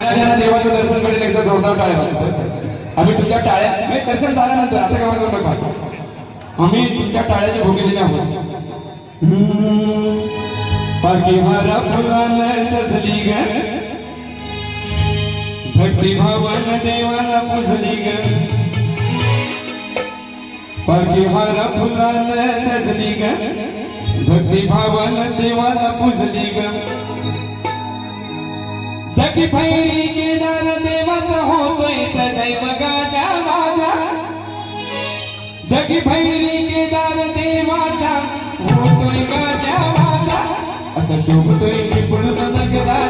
देवाचं दर्शन करेल एकदा जोरदार टाळ्या वाजवतोय. आम्ही तुमच्या टाळ्या म्हणजे दर्शन झाल्यानंतर आता काय वाजवू नका आम्ही तुमच्या टाळ्याचे भोगे दिले आहोत. पाकी हरा फुलानं सजली ग भक्ती भावन देवाला पुजली ग पाकी हरा फुलानं सजली ग भक्ती भावन देवाला पुजली ग जगी भैरी केदार देवाचा होतोय सदैव गाजा माझा. जगी भैरी केदार देवाचा होतोय गाजा माझा. असं शोभतोय Chiplun नगराचा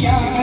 Yeah.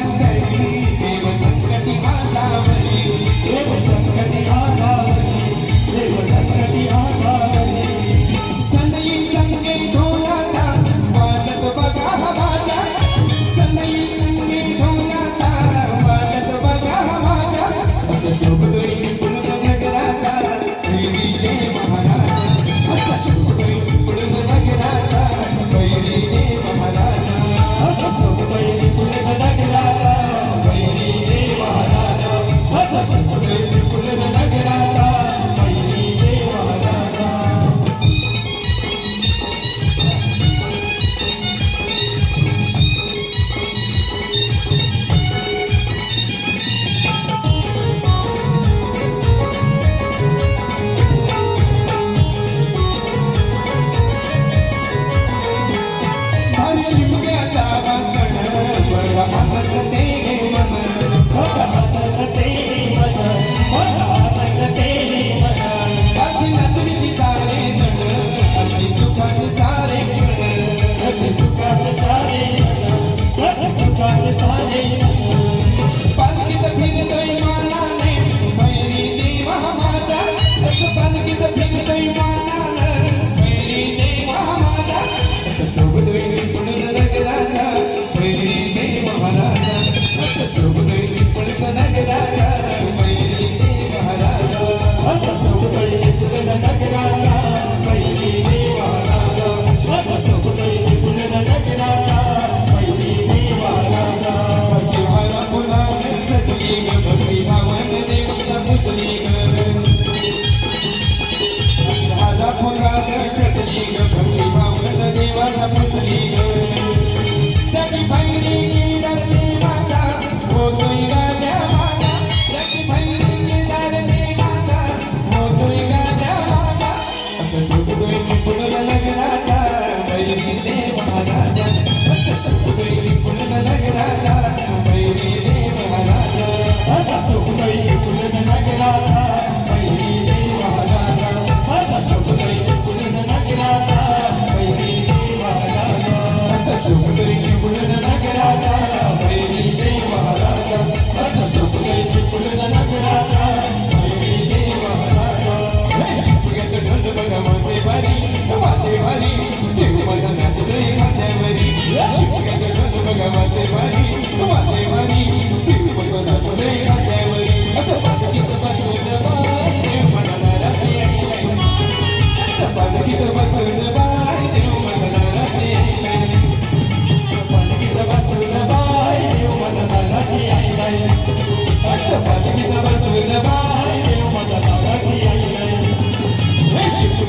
sugar.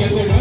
Thank you.